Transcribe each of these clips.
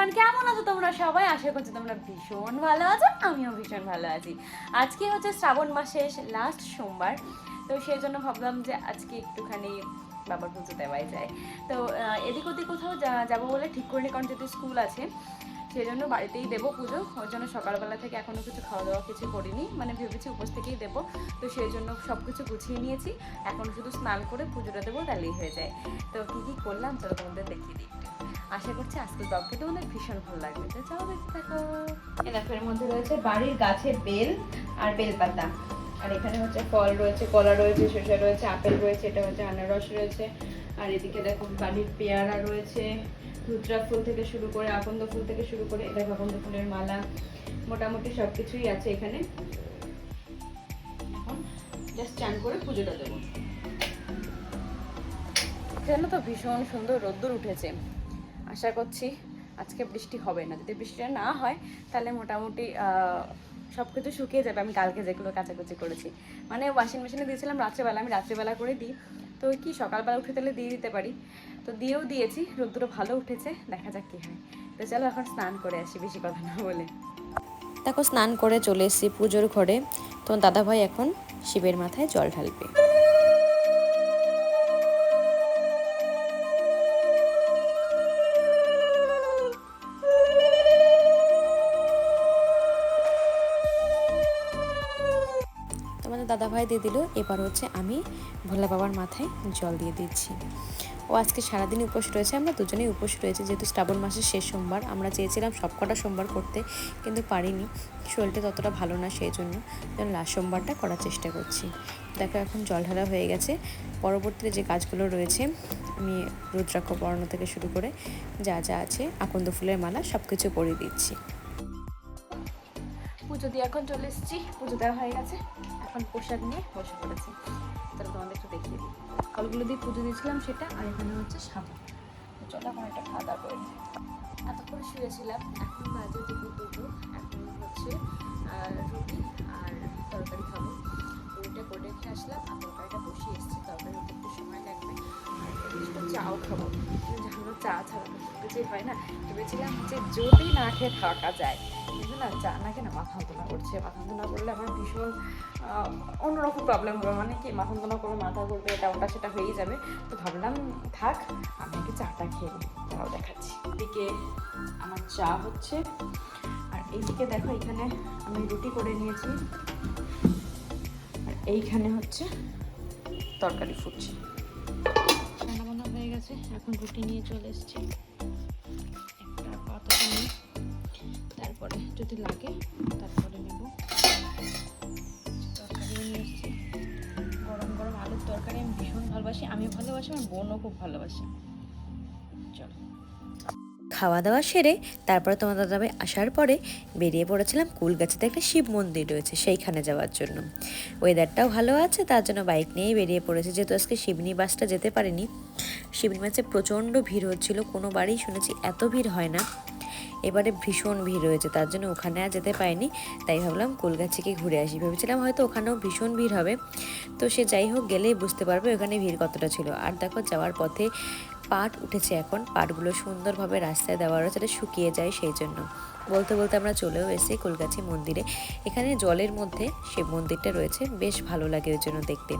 Everyone, কেমন আছো তোমরা? সবাই আশা করছি তোমরা ভীষণ ভালো আছো, আমিও ভীষণ ভালো আছি। আজকে হচ্ছে শ্রাবণ মাসের লাস্ট সোমবার, তো সেই জন্য ভাবলাম যে আজকে একটুখানি বাবার পুজো দেওয়াই যায়। তো এদিক ওদিক কোথাও যাব বলে ঠিক করিনি, কারণ যেহেতু স্কুল আছে সেই জন্য বাড়িতেই দেবো পুজো। ওর জন্য সকালবেলা থেকে এখনও কিছু খাওয়া দাওয়া কিছু করিনি মানে ভেবেছি উপোস থেকেই দেবো। তো সেই জন্য সব কিছু গুছিয়ে নিয়েছি। এখন শুধু স্নান করে পুজোটা দেবো, তাহলেই হয়ে যায়। তো কী কী করলাম, চলো তোমাদের দেখিয়ে দিই। আশা করছি আজকের ব্লগটা তোমাদের ভীষণ ভালো লাগবে। তো চলো দেখতে থাকো। দেখো এর মধ্যে রয়েছে বাড়ির গাছের বেল আর বেলপাতা। আর এখানে হচ্ছে ফল রয়েছে কলা রয়েছে শসা রয়েছে আপেল রয়েছে এটা হচ্ছে আনারস রয়েছে। আর এদিকে দেখো বাড়ির পেয়ারা রয়েছে। ধুতরা ফুল থেকে শুরু করে আকন্দ ফুল থেকে শুরু করে এটা আকন্দ ফুলের মালা। মোটামুটি সব কিছুই আছে এখানে। এখন জাস্ট চান করে পুজোটা দেবো। এখানে তো ভীষণ সুন্দর রোদ্দুর উঠেছে। আশা করছি আজকে বৃষ্টি হবে না। যদি বৃষ্টিটা না হয়, তাহলে মোটামুটি সব কিছু শুকিয়ে যাবে। আমি কালকে যেগুলো কাচাকুচি করেছি। মানে ওয়াশিং মেশিনে দিয়েছিলাম রাত্রেবেলা, আমি রাত্রেবেলা করে দিই। তো কি সকালবেলা উঠে তাহলে দিয়ে দিতে পারি? তো দিয়েও দিয়েছি, রোদ্দুরও ভালো উঠেছে, দেখা যাক কী হয়। তো চলো এখন স্নান করে আসি, বেশি কথা না বলে। দেখো, স্নান করে চলে এসেছি পুজোর ঘরে। তো দাদাভাই এখন শিবের মাথায় জল ঢালবে। দাদাভাই দিয়ে দিল। এবার হচ্ছে আমি ভোলা বাবার মাথায় জল দিয়ে দিচ্ছি। ও আজকে সারাদিন উপোস রয়েছে, আমরা দুজনেই উপোস রয়েছে। যেহেতু শ্রাবণ মাসের শেষ সোমবার, আমরা চেয়েছিলাম সবকটা সোমবার করতে, কিন্তু পারিনি। শরীরটা ততটা ভালো না, সেই জন্য লাস্ট সোমবারটা করার চেষ্টা করছি। দেখো, এখন জল ঢালা হয়ে গেছে। পরবর্তীতে যে কাজগুলো রয়েছে, আমি রুদ্রাক্ষ পরানো থেকে শুরু করে যা যা আছে, আকন্দ ফুলের মালা সব কিছু পরিয়ে দিচ্ছি। পুজো দিয়ে এখন চলে এসেছি। পুজো দেওয়া হয়ে গেছে। এখন পোশাক নিয়ে বসে পড়েছি। তাহলে তোমাদের একটু দেখিয়ে দিই। ফলগুলো দিয়ে পুজো দিয়েছিলাম সেটা, আর এখানে হচ্ছে সাদা। চলো এখন একটা খাওয়া দাওয়া করে। এতক্ষণ শুয়েছিলাম, এখন বাজে দুপুর দুটো, এখন হচ্ছে রুটি আর তরকারি খাব। রুটিটা করে রেখে আসলাম আর চাও খাব। জানো চা ছাড়া কিছুই হয় না। ভেবেছিলাম যে যদি না খেয়ে থাকা যায়, কিন্তু না, চা না কেন মাথা যন্ত্রণা করছে। মাথা যন্ত্রণা করলে আমার ভীষণ অন্যরকম প্রবলেম হবে। মানে কি মাথা যন্ত্রণা করবে মাথা করবে এটা ওটা সেটা হয়েই যাবে। তো ভাবলাম, থাক, আমি আগে চাটা খেয়ে তাও দেখাচ্ছি। এদিকে আমার চা হচ্ছে। আর এইদিকে দেখো, এখানে আমি রুটি করে নিয়েছি। আর এইখানে হচ্ছে তরকারি ফুটছে। গেছে এখন রুটি নিয়ে চলে এসছি। একটা পাতা নিয়ে। তারপরে যদি লাগে, তারপরে নেব। তরকারিও নিয়ে এসেছি। গরম গরম আলুর তরকারি আমি ভীষণ ভালোবাসি, আমি ভালোবাসি, আমার বোনও খুব ভালোবাসে। খাওয়া দাওয়া সেরে তারপরে তোমার দাদাভাই আসার পরে বেরিয়ে পড়েছিলাম কুলগাছিতে একটা শিব মন্দির রয়েছে সেইখানে যাওয়ার জন্য। ওয়েদারটাও ভালো আছে, তার জন্য বাইক নিয়েই বেরিয়ে পড়েছে। যেহেতু আজকে শিবনী বাসটা যেতে পারেনি, শিবনী বাসে প্রচণ্ড ভিড় হচ্ছিল, কোনো বাড়ি শুনেছি এত ভিড় হয় না। এবারে ভীষণ ভিড় হয়েছে, তার জন্য ওখানে আর যেতে পারিনি, তাই ভাবলাম কুলগাছিকে ঘুরে আসি। ভেবেছিলাম হয়তো ওখানেও ভীষণ ভিড় হবে। তো সে যাই হোক, গেলেই বুঝতে পারবে ওখানে ভিড় কতটা ছিল। আর দেখো, যাওয়ার পথে পাট উঠেছে এখন। পাটগুলো সুন্দরভাবে রাস্তায় দেওয়া রয়েছে, এটা শুকিয়ে যায় সেই জন্য। বলতে বলতে আমরা চলেও এসেছি কলকাছি মন্দিরে। এখানে জলের মধ্যে শিব মন্দিরটা রয়েছে, বেশ ভালো লাগে ওই জন্য দেখতে।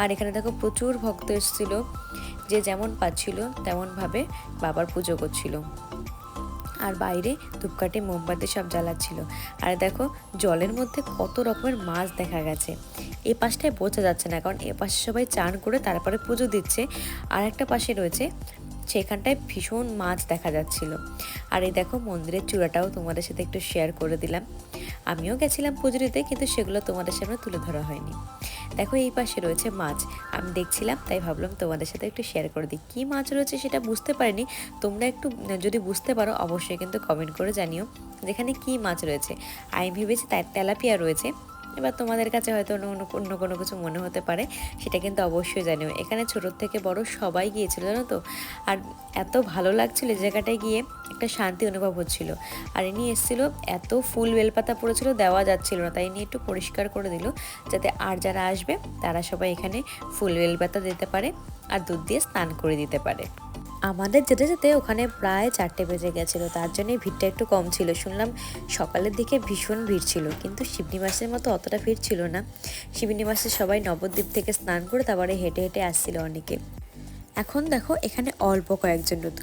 আর এখানে দেখো প্রচুর ভক্ত এসেছিল, যে যেমন পাচ্ছিল তেমনভাবে বাবার পুজো করছিল। আর বাইরে ধূপকাঠি, মোমবাতি সব জ্বালাচ্ছিল। আর দেখো, জলের মধ্যে কত রকমের মাছ দেখা গেছে। এ পাশটায় বোঝা যাচ্ছে না, কারণ এ পাশে সবাই চান করে তারপরে পুজো দিচ্ছে। আর একটা পাশে রয়েছে, সেখানটায় ভীষণ মাছ দেখা যাচ্ছিল। আর এই দেখো, মন্দিরের চূড়াটাও তোমাদের সাথে একটু শেয়ার করে দিলাম। আমিও গেছিলাম পুজো দিতে, কিন্তু সেগুলো তোমাদের সামনে তুলে ধরা হয়নি। দেখো, এই পাশে রয়েছে মাছ। আমি দেখছিলাম, তাই ভাবলাম তোমাদের সাথে একটু শেয়ার করে দিই। কী মাছ রয়েছে সেটা বুঝতে পারিনি। তোমরা একটু, যদি বুঝতে পারো, অবশ্যই কিন্তু কমেন্ট করে জানিও। যেখানে কী মাছ রয়েছে। আমি ভেবেছি তাই তেলাপিয়া রয়েছে। এবার তোমাদের কাছে হয়তো অন্য অন্য কোনো কিছু মনে হতে পারে, সেটা কিন্তু অবশ্যই জানিও। এখানে ছোটোর থেকে বড় সবাই গিয়েছিল, জানো তো? আর এত ভালো লাগছিল জায়গাটায় গিয়ে, একটা শান্তি অনুভব হচ্ছিল। আর ইনি এসেছিল, এত ফুল বেলপাতা পড়েছিল, দেওয়া যাচ্ছিল না। তাই নিয়ে একটু পরিষ্কার করে দিল, যাতে আর যারা আসবে, তারা সবাই এখানে ফুল বেলপাতা দিতে পারে, আর দুধ দিয়ে স্নান করে দিতে পারে। আমাদের যেতে যেতে ওখানে প্রায় চারটে বেজে গেছিল, তার জন্যই ভিড়টা একটু কম ছিল। শুনলাম সকালের দিকে ভীষণ ভিড় ছিল, কিন্তু শিবনী মাসের মতো অতটা ভিড় ছিল না। শিবনী মাসে সবাই নবদ্বীপ থেকে স্নান করে তারপরে হেঁটে হেঁটে আসছিল অনেকে। এখন দেখো এখানে অল্প কয়েকজন লোক,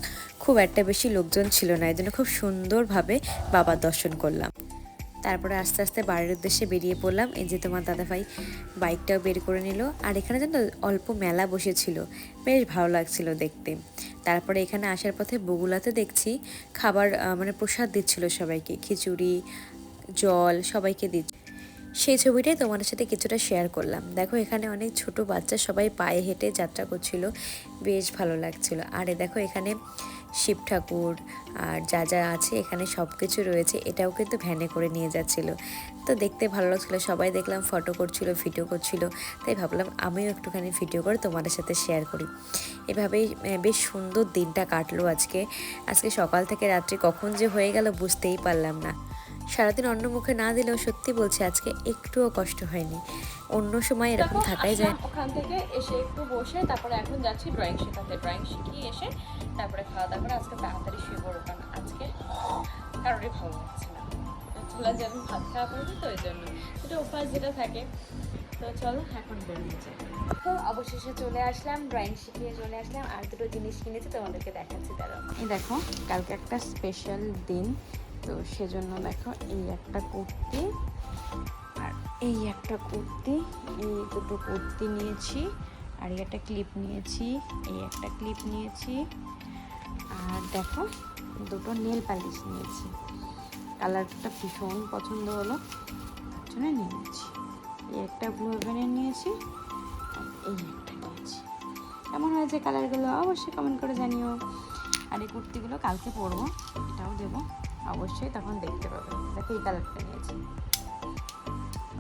খুব একটা বেশি লোকজন ছিল না এই জন্য খুব সুন্দরভাবে বাবার দর্শন করলাম। তারপরে আস্তে আস্তে বাড়ির উদ্দেশ্যে বেরিয়ে পড়লাম, এই যে তোমার দাদাভাই বাইকটাও বের করে নিল, আর এখানে যেন অল্প মেলা বসেছিল, বেশ ভালো লাগছিল দেখতে। তারপরে এখানে আসার পথে বগুলাতে দেখছি খাবার মানে প্রসাদ দিচ্ছিল সবাইকে। খিচুড়ি, জল সবাইকে দিচ্ছে। সেই ছবিটাই তোমাদের সাথে কিছুটা শেয়ার করলাম। দেখো, এখানে অনেক ছোট বাচ্চা সবাই পায়ে হেঁটে যাত্রা করছিল। বেশ ভালো লাগছিল। আর দেখো, এখানে শিব ঠাকুর আর যা যা আছে এখানে সব কিছু রয়েছে, এটাও কিন্তু ভ্যানে করে নিয়ে যাচ্ছিল। তো দেখতে ভালো লাগছিল, সবাই দেখলাম ফটো করছিল ভিডিও করছিল, তাই ভাবলাম আমিও একটুখানি ভিডিও করে তোমাদের সাথে শেয়ার করি। এভাবেই বেশ সুন্দর দিনটা কাটলো আজকে। আজকে সকাল থেকে রাত্রি কখন যে হয়ে গেল বুঝতেই পারলাম না। সারাদিন অন্য মুখে না দিলেও সত্যি বলছি আজকে একটুও কষ্ট হয়নি। অন্য সময় এরকম থাকাই যায়। ওখান থেকে এসে একটু বসে তারপরে এখন যাচ্ছি ড্রয়িং শেখাতে। ড্রয়িং শিখিয়ে এসে তারপরে খাওয়া দাওয়া করে আজকে তাড়াতাড়ি শুয়ে পড়ব কারণ আজকে কারোরই ভালো লাগছে না। চলে যে আমি ভাত খাওয়া পড়ব তো ওই জন্য। এটা অভ্যাস যেটা থাকে। তো চলো এখন বেরিয়ে যাই। তো অবশেষে চলে আসলাম ড্রয়িং শিখিয়ে চলে আসলাম। আর দুটো জিনিস কিনেছি তোমাদেরকে দেখাচ্ছি তারা এই দেখো কালকে একটা স্পেশাল দিন। তো সেজন্য দেখো এই একটা কুর্তি আর এই একটা কুর্তি, এই দুটো কুর্তি নিয়েছি আর এই একটা ক্লিপ নিয়েছি, এই একটা ক্লিপ নিয়েছি। আর দেখো দুটো নেল পালিশ নিয়েছি। কালারটা ভীষণ পছন্দ হলো, তার জন্য নিয়েছি। এই একটা ব্লু হেভেনের নিয়েছি আর এই একটা নিয়েছি। কেমন হয়েছে কালারগুলো অবশ্যই কমেন্ট করে জানিও। আর এই কুর্তিগুলো কালকে পরবো, এটাও দেবো। অবশ্যই তখন দেখতে পাবে। দেখো এই কালারটা নিয়েছি।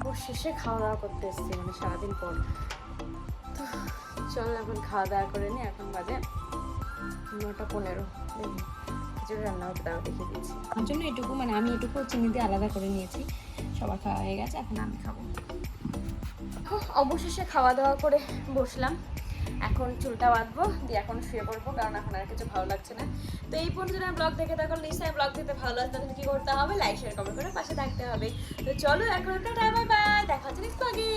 ও শেষে খাওয়া দাওয়া করতে এসেছি মানে সারাদিন পর। তো চল এখন খাওয়া দাওয়া করে নি এখন বাজে নটা পনেরো। দেখি খিচুড়ি রান্না হতে তাও দেখিয়ে দিয়েছি আমার জন্য এটুকু মানে আমি এটুকু চিনি দিয়ে আলাদা করে নিয়েছি। সবার খাওয়া হয়ে গেছে এখন আমি খাব। অবশেষে খাওয়া দাওয়া করে বসলাম। এখন চুলটা বাঁধবো, দিয়ে এখন শুয়ে পড়ব, কারণ এখন আর কিছু ভালো লাগছে না। তো এই পর্যন্ত আমি ব্লগ দেখে তখন নিশ্চয়ই ব্লগ দিতে ভালো লাগছে, তাহলে কি করতে হবে? লাইক শেয়ার কমেন্ট করে পাশে থাকতে হবে। তো চলো এখন টাটা বাই বাই দেখা হচ্ছে নেক্সট ব্লগে